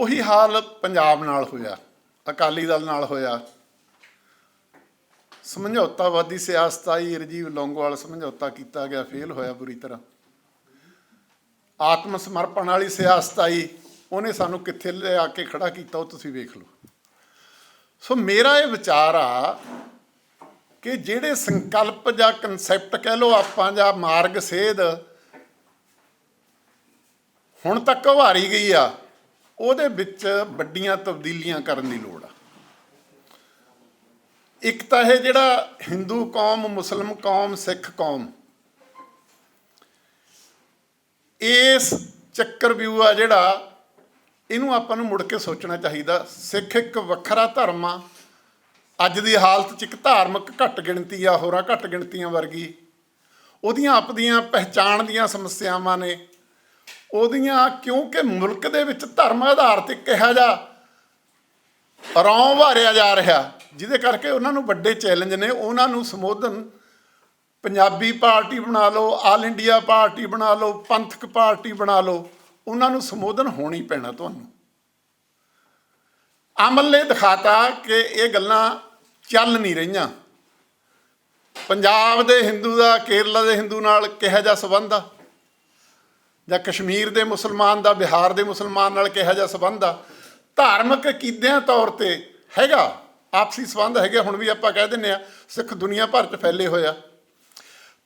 ਉਹੀ ਹਾਲ ਪੰਜਾਬ ਨਾਲ ਹੋਇਆ, ਅਕਾਲੀ ਦਲ ਨਾਲ ਹੋਇਆ। ਸਮਝੌਤਾਵਾਦੀ ਸਿਆਸਤ ਆਈ ਰਜੀਵ ਲੌਂਗੋਵਾਲ ਸਮਝੌਤਾ ਕੀਤਾ ਗਿਆ, ਫੇਲ ਹੋਇਆ ਬੁਰੀ ਤਰ੍ਹਾਂ। ਆਤਮ ਸਮਰਪਣ ਵਾਲੀ ਸਿਆਸਤ ਆਈ ਉਹਨੇ ਸਾਨੂੰ ਕਿੱਥੇ ਲਿਆ ਕੇ ਖੜਾ ਕੀਤਾ, ਉਹ ਤੁਸੀਂ ਵੇਖ ਲਓ। ਸੋ ਮੇਰਾ ਇਹ ਵਿਚਾਰ ਆ ਕਿ ਜਿਹੜੇ ਸੰਕਲਪ ਜਾਂ ਕਨਸੈਪਟ ਕਹਿ ਲਓ ਆਪਾਂ ਜਾਂ ਮਾਰਗ ਸੇਧ, ਹੁਣ ਤੱਕ ਉਭਾਰੀ ਗਈ ਆ। ਉਹਦੇ ਵਿੱਚ ਵੱਡੀਆਂ ਤਬਦੀਲੀਆਂ ਕਰਨ ਦੀ ਲੋੜ ਆ। ਇੱਕ ਤਾਂ ਇਹ ਜਿਹੜਾ ਹਿੰਦੂ ਕੌਮ, ਮੁਸਲਮ ਕੌਮ, ਸਿੱਖ ਕੌਮ, ਇਸ ਚੱਕਰ ਵਿਊ ਆ ਜਿਹੜਾ ਇਹਨੂੰ ਆਪਾਂ ਨੂੰ ਮੁੜ ਕੇ ਸੋਚਣਾ ਚਾਹੀਦਾ। ਸਿੱਖ ਇੱਕ ਵੱਖਰਾ ਧਰਮ ਆ। ਅੱਜ ਦੀ ਹਾਲਤ 'ਚ ਇੱਕ ਧਾਰਮਿਕ ਘੱਟ ਗਿਣਤੀ ਆ, ਹੋਰਾਂ ਘੱਟ ਗਿਣਤੀਆਂ ਵਰਗੀ। ਉਹਦੀਆਂ ਆਪਦੀਆਂ ਪਹਿਚਾਣ ਦੀਆਂ ਸਮੱਸਿਆਵਾਂ ਨੇ। ਉਹਦੀਆਂ ਕਿਉਂਕਿ ਮੁਲਕ ਦੇ ਵਿੱਚ ਧਰਮ ਆਧਾਰ 'ਤੇ ਇਹੋ ਜਿਹਾ ਰੌਂ ਵਾਰਿਆ ਜਾ ਰਿਹਾ, ਜਿਹਦੇ ਕਰਕੇ ਉਹਨਾਂ ਨੂੰ ਵੱਡੇ ਚੈਲੰਜ ਨੇ। ਉਹਨਾਂ ਨੂੰ ਸੰਬੋਧਨ ਪੰਜਾਬੀ ਪਾਰਟੀ ਬਣਾ ਲਓ ਆਲ ਇੰਡੀਆ ਪਾਰਟੀ ਬਣਾ ਲਓ, ਪੰਥਕ ਪਾਰਟੀ ਬਣਾ ਲਓ, ਉਹਨਾਂ ਨੂੰ ਸੰਬੋਧਨ ਹੋਣੀ ਪੈਣਾ ਤੁਹਾਨੂੰ। ਅਮਲ ਨੇ ਦਿਖਾਤਾ ਕਿ ਇਹ ਗੱਲਾਂ ਚੱਲ ਨਹੀਂ ਰਹੀਆਂ। ਪੰਜਾਬ ਦੇ ਹਿੰਦੂ ਦਾ, ਕੇਰਲਾ ਦੇ ਹਿੰਦੂ ਨਾਲ ਕਿਹੋ ਜਿਹਾ ਸੰਬੰਧ ਆ? ਜਾਂ ਕਸ਼ਮੀਰ ਦੇ ਮੁਸਲਮਾਨ ਦਾ, ਬਿਹਾਰ ਦੇ ਮੁਸਲਮਾਨ ਨਾਲ ਕਿਹਾ ਜਿਹਾ ਸੰਬੰਧ ਆ? ਧਾਰਮਿਕ ਕੀਦਿਆਂ ਤੌਰ ਤੇ ਹੈਗਾ, ਆਪਸੀ ਸੰਬੰਧ ਹੈਗੇ, ਹੁਣ ਵੀ ਆਪਾਂ ਕਹਿ ਦਿੰਨੇ ਆ, ਸਿੱਖ ਦੁਨੀਆ ਭਰ 'ਚ ਫੈਲੇ ਹੋਇਆ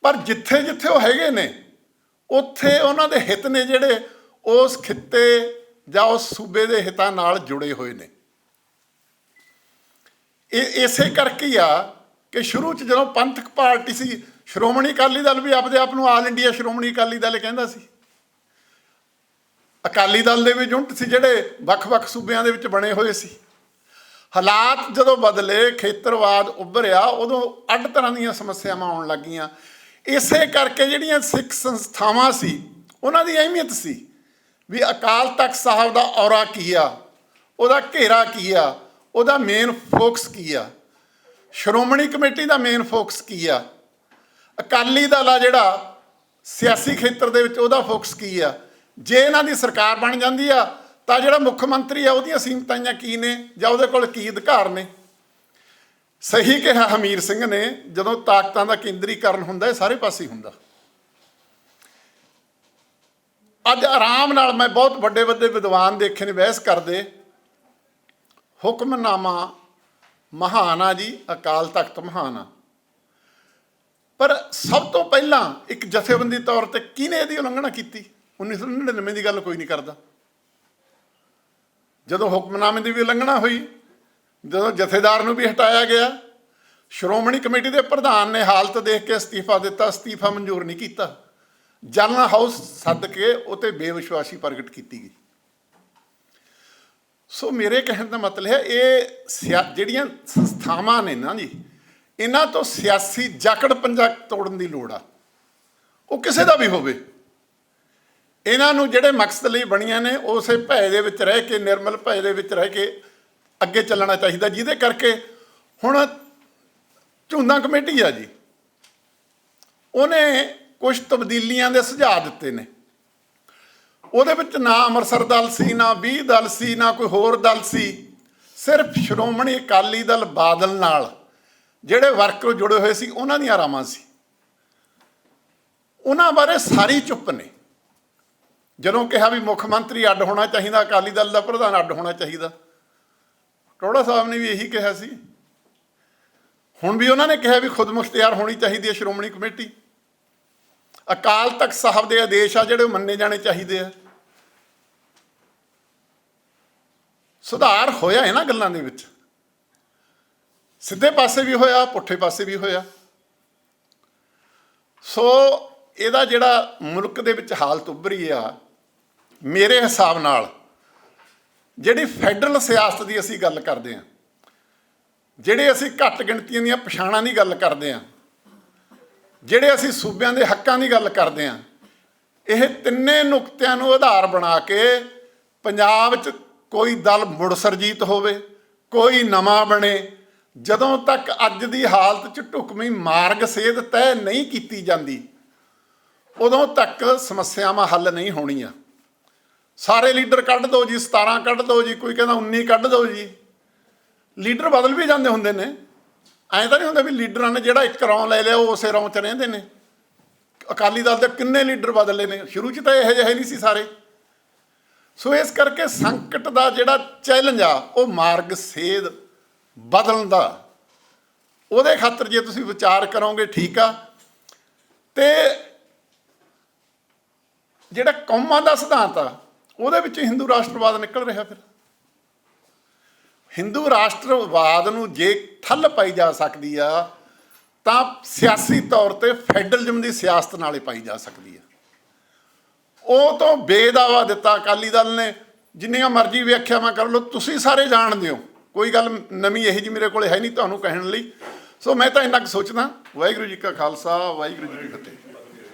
ਪਰ ਜਿੱਥੇ ਜਿੱਥੇ ਉਹ ਹੈਗੇ ਨੇ, ਉੱਥੇ ਉਹਨਾਂ ਦੇ ਹਿੱਤ ਨੇ ਜਿਹੜੇ, ਉਸ ਖਿੱਤੇ ਜਾਂ ਉਸ ਸੂਬੇ ਦੇ ਹਿੱਤਾਂ ਨਾਲ ਜੁੜੇ ਹੋਏ ਨੇ। ਇਹ ਇਸੇ ਕਰਕੇ ਹੀ ਆ ਕਿ ਸ਼ੁਰੂ 'ਚ ਜਦੋਂ ਪੰਥਕ ਪਾਰਟੀ ਸੀ, ਸ਼੍ਰੋਮਣੀ ਅਕਾਲੀ ਦਲ ਵੀ ਆਪਦੇ ਆਪ ਨੂੰ ਆਲ ਇੰਡੀਆ ਸ਼੍ਰੋਮਣੀ ਅਕਾਲੀ ਦਲ ਕਹਿੰਦਾ ਸੀ। ਅਕਾਲੀ ਦਲ ਦੇ ਵੀ ਯੂਨਿਟ ਸੀ ਜਿਹੜੇ ਵੱਖ-ਵੱਖ ਸੂਬਿਆਂ ਦੇ ਵਿੱਚ ਬਣੇ ਹੋਏ ਸੀ। ਹਾਲਾਤ ਜਦੋਂ ਬਦਲੇ, ਖੇਤਰਵਾਦ ਉੱਭਰਿਆ, ਉਦੋਂ ਅੱਡ ਤਰ੍ਹਾਂ ਦੀਆਂ ਸਮੱਸਿਆਵਾਂ ਆਉਣ ਲੱਗੀਆਂ। ਇਸੇ ਕਰਕੇ ਜਿਹੜੀਆਂ ਸਿੱਖ ਸੰਸਥਾਵਾਂ ਸੀ, ਉਹਨਾਂ ਦੀ ਅਹਿਮੀਅਤ ਸੀ ਵੀ ਅਕਾਲ ਤਖਤ ਸਾਹਿਬ ਦਾ ਔਰਾ ਕੀ ਆ, ਉਹਦਾ ਘੇਰਾ ਕੀ ਆ, ਉਹਦਾ ਮੇਨ ਫੋਕਸ ਕੀ ਆ, ਸ਼੍ਰੋਮਣੀ ਕਮੇਟੀ ਦਾ ਮੇਨ ਫੋਕਸ ਕੀ ਆ, ਅਕਾਲੀ ਦਲ ਆ ਜਿਹੜਾ ਸਿਆਸੀ ਖੇਤਰ ਦੇ ਵਿੱਚ ਉਹਦਾ ਫੋਕਸ ਕੀ ਆ ਜੇ ਇਹਨਾਂ ਦੀ ਸਰਕਾਰ ਬਣ ਜਾਂਦੀ ਆ, ਤਾਂ ਜਿਹੜਾ ਮੁੱਖ ਮੰਤਰੀ ਆ, ਉਹਦੀਆਂ ਸੀਮਤਾਂ ਕੀ ਨੇ? ਜਾਂ ਉਹਦੇ ਕੋਲ ਕੀ ਅਧਿਕਾਰ ਨੇ? ਸਹੀ ਕਿਹਾ ਹਮੀਰ ਸਿੰਘ ਨੇ, ਜਦੋਂ ਤਾਕਤਾਂ ਦਾ ਕੇਂਦਰੀਕਰਨ ਹੁੰਦਾ, ਇਹ ਸਾਰੇ ਪਾਸੇ ਹੁੰਦਾ। ਅੱਜ ਆਰਾਮ ਨਾਲ ਮੈਂ ਬਹੁਤ ਵੱਡੇ ਵੱਡੇ ਵਿਦਵਾਨ ਦੇਖੇ ਨੇ, ਬਹਿਸ ਕਰਦੇ। ਹੁਕਮਨਾਮਾ ਮਹਾਨ ਆ ਜੀ, ਅਕਾਲ ਤਖਤ ਮਹਾਨ ਆ। ਪਰ ਸਭ ਤੋਂ ਪਹਿਲਾਂ ਇੱਕ ਜਥੇਬੰਦੀ ਤੌਰ ਤੇ ਕਿਹਨੇ ਇਹਦੀ ਉਲੰਘਣਾ ਕੀਤੀ? 1999 ਦੀ ਗੱਲ ਕੋਈ ਨਹੀਂ ਕਰਦਾ। ਜਦੋਂ ਹੁਕਮਨਾਮੇ ਦੀ ਵੀ ਉਲੰਘਣਾ ਹੋਈ, ਜਦੋਂ ਜਥੇਦਾਰ ਨੂੰ ਵੀ ਹਟਾਇਆ ਗਿਆ, ਸ਼੍ਰੋਮਣੀ ਕਮੇਟੀ ਦੇ ਪ੍ਰਧਾਨ ਨੇ ਹਾਲਤ ਦੇਖ ਕੇ ਅਸਤੀਫਾ ਦਿੱਤਾ, ਅਸਤੀਫਾ ਮਨਜ਼ੂਰ ਨਹੀਂ ਕੀਤਾ। ਜਨਰਲ ਹਾਊਸ ਸੱਦ ਕੇ ਉਤੇ ਬੇਵਿਸ਼ਵਾਸੀ ਪ੍ਰਗਟ ਕੀਤੀ ਗਈ। ਸੋ ਮੇਰੇ ਕਹਿਣ ਦਾ ਮਤਲਬ ਹੈ, ਇਹ ਸਿਆ- ਜਿਹੜੀਆਂ ਸੰਸਥਾਵਾਂ ਨੇ ਨਾ ਜੀ, ਇਹਨਾਂ ਤੋਂ ਸਿਆਸੀ ਜਾਕੜ ਪੰਜਾ ਤੋੜਨ ਦੀ ਲੋੜ ਆ। ਉਹ ਕਿਸੇ ਦਾ ਵੀ ਹੋਵੇ। ਇਹਨਾਂ ਨੂੰ ਜਿਹੜੇ ਮਕਸਦ ਲਈ ਬਣੀਆਂ ਨੇ, ਉਸੇ ਭੈ ਦੇ ਵਿੱਚ ਰਹਿ ਕੇ, ਨਿਰਮਲ ਭੈ ਦੇ ਵਿੱਚ ਰਹਿ ਕੇ ਅੱਗੇ ਚੱਲਣਾ ਚਾਹੀਦਾ, ਜਿਹਦੇ ਕਰਕੇ ਹੁਣ ਝੁੰਦਾ ਕਮੇਟੀ ਆ ਜੀ। ਉਹਨੇ ਕੁਝ ਤਬਦੀਲੀਆਂ ਦੇ ਸੁਝਾਅ ਦਿੱਤੇ ਨੇ। ਉਹਦੇ ਵਿੱਚ ਨਾ ਅੰਮ੍ਰਿਤਸਰ ਦਲ ਸੀ, ਨਾ 20 ਦਲ ਸੀ, ਨਾ ਕੋਈ ਹੋਰ ਦਲ ਸੀ। ਸਿਰਫ ਸ਼੍ਰੋਮਣੀ ਅਕਾਲੀ ਦਲ ਬਾਦਲ ਨਾਲ ਜਿਹੜੇ ਵਰਕਰ ਜੁੜੇ ਹੋਏ ਸੀ, ਉਹਨਾਂ ਦੀਆਂ ਆਰਾਮਾਂ ਸੀ। ਉਹਨਾਂ ਬਾਰੇ ਸਾਰੀ ਚੁੱਪ ਨੇ। ਜਦੋਂ ਕਿਹਾ ਵੀ ਮੁੱਖ ਮੰਤਰੀ ਅੱਡ ਹੋਣਾ ਚਾਹੀਦਾ, ਅਕਾਲੀ ਦਲ ਦਾ ਪ੍ਰਧਾਨ ਅੱਡ ਹੋਣਾ ਚਾਹੀਦਾ। ਟੋੜਾ ਸਾਹਿਬ ਨੇ ਵੀ ਇਹੀ ਕਿਹਾ ਸੀ। ਹੁਣ ਵੀ ਉਹਨਾਂ ਨੇ ਕਿਹਾ ਵੀ ਖੁਦਮੁਖਤਿਆਰ ਹੋਣੀ ਚਾਹੀਦੀ ਹੈ ਸ਼੍ਰੋਮਣੀ ਕਮੇਟੀ। ਅਕਾਲ ਤਖਤ ਸਾਹਿਬ ਦੇ ਆਦੇਸ਼ ਆ ਜਿਹੜੇ ਉਹ ਮੰਨੇ ਜਾਣੇ ਚਾਹੀਦੇ ਆ। ਸੁਧਾਰ ਹੋਇਆ ਹੈ ਨਾ ਗੱਲਾਂ ਦੇ ਵਿੱਚ। ਸਿੱਧੇ ਪਾਸੇ ਵੀ ਹੋਇਆ, ਪੁੱਠੇ ਪਾਸੇ ਵੀ ਹੋਇਆ। ਸੋ ਇਹਦਾ ਜਿਹੜਾ ਮੁਲਕ ਦੇ ਵਿੱਚ ਹਾਲਤ ਉੱਭਰੀ ਆ ਮੇਰੇ ਹਿਸਾਬ ਨਾਲ ਜਿਹੜੀ ਫੈਡਰਲ ਸਿਆਸਤ ਦੀ ਅਸੀਂ ਗੱਲ ਕਰਦੇ ਹਾਂ, ਜਿਹੜੇ ਅਸੀਂ ਘੱਟ ਗਿਣਤੀਆਂ ਦੀਆਂ ਪਛਾਣਾਂ ਦੀ ਗੱਲ ਕਰਦੇ ਹਾਂ, ਜਿਹੜੇ ਅਸੀਂ ਸੂਬਿਆਂ ਦੇ ਹੱਕਾਂ ਦੀ ਗੱਲ ਕਰਦੇ ਹਾਂ, ਇਹ ਤਿੰਨੇ ਨੁਕਤਿਆਂ ਨੂੰ ਆਧਾਰ ਬਣਾ ਕੇ ਪੰਜਾਬ 'ਚ ਕੋਈ ਦਲ ਮੁੜ ਸਰਜੀਤ ਹੋਵੇ, ਕੋਈ ਨਵਾਂ ਬਣੇ, ਜਦੋਂ ਤੱਕ ਅੱਜ ਦੀ ਹਾਲਤ 'ਚ ਢੁਕਵੀਂ ਮਾਰਗ ਸੇਧ ਤੈਅ ਨਹੀਂ ਕੀਤੀ ਜਾਂਦੀ, ਉਦੋਂ ਤੱਕ ਸਮੱਸਿਆਵਾਂ ਹੱਲ ਨਹੀਂ ਹੋਣੀਆਂ। ਸਾਰੇ ਲੀਡਰ ਕੱਢ ਦਿਓ ਜੀ 17 ਕੱਢ ਦਿਓ ਜੀ, ਕੋਈ ਕਹਿੰਦਾ 19 ਕੱਢ ਦਿਓ ਜੀ। ਲੀਡਰ ਬਦਲ ਵੀ ਜਾਂਦੇ ਹੁੰਦੇ ਨੇ। ਐਂ ਤਾਂ ਨਹੀਂ ਹੁੰਦਾ ਵੀ ਲੀਡਰਾਂ ਨੇ ਜਿਹੜਾ ਇੱਕ ਰੌਂ ਲੈ ਲਿਆ, ਉਹ ਉਸੇ ਰੌਂ 'ਚ ਰਹਿੰਦੇ ਨੇ। ਅਕਾਲੀ ਦਲ ਦੇ ਕਿੰਨੇ ਲੀਡਰ ਬਦਲੇ ਨੇ। ਸ਼ੁਰੂ 'ਚ ਤਾਂ ਇਹੋ ਜਿਹੇ ਨਹੀਂ ਸੀ ਸਾਰੇ। ਸੋ ਇਸ ਕਰਕੇ ਸੰਕਟ ਦਾ ਜਿਹੜਾ ਚੈਲੰਜ ਆ, ਉਹ ਮਾਰਗ ਸੇਧ ਬਦਲਣ ਦਾ। ਉਹਦੇ ਖਾਤਰ ਜੇ ਤੁਸੀਂ ਵਿਚਾਰ ਕਰੋਗੇ, ਠੀਕ ਆ। ਤੇ ਜਿਹੜਾ ਕੌਮਾਂ ਦਾ ਸਿਧਾਂਤ ਆ ਉਹਦੇ ਵਿੱਚ ਹਿੰਦੂ ਰਾਸ਼ਟਰਵਾਦ ਨਿਕਲ ਰਿਹਾ ਫਿਰ। ਹਿੰਦੂ ਰਾਸ਼ਟਰਵਾਦ ਨੂੰ ਜੇ ਥੱਲ ਪਾਈ ਜਾ ਸਕਦੀ ਆ, ਤਾਂ ਸਿਆਸੀ ਤੌਰ ਤੇ ਫੈਡਰਲਿਜ਼ਮ ਦੀ ਸਿਆਸਤ ਨਾਲੇ ਪਾਈ ਜਾ ਸਕਦੀ ਆ। ਉਹ ਤੋਂ ਬੇਦਾਵਾ ਦਿੱਤਾ ਅਕਾਲੀ ਦਲ ਨੇ, ਜਿੰਨੀਆਂ ਮਰਜ਼ੀ ਵਿਆਖਿਆਵਾਂ ਕਰ ਲਓ, ਤੁਸੀਂ ਸਾਰੇ ਜਾਣਦੇ ਹੋ। ਕੋਈ ਗੱਲ ਨਵੀਂ ਇਹੀ ਜੀ ਮੇਰੇ ਕੋਲੇ ਹੈ ਨਹੀਂ ਤੁਹਾਨੂੰ ਕਹਿਣ ਲਈ। ਸੋ ਮੈਂ ਤਾਂ ਇੰਨਾ ਕੁ ਸੋਚਦਾ। ਵਾਹਿਗੁਰੂ ਜੀ ਕਾ ਖਾਲਸਾ, ਵਾਹਿਗੁਰੂ ਜੀ ਕੀ ਫਤਿਹ।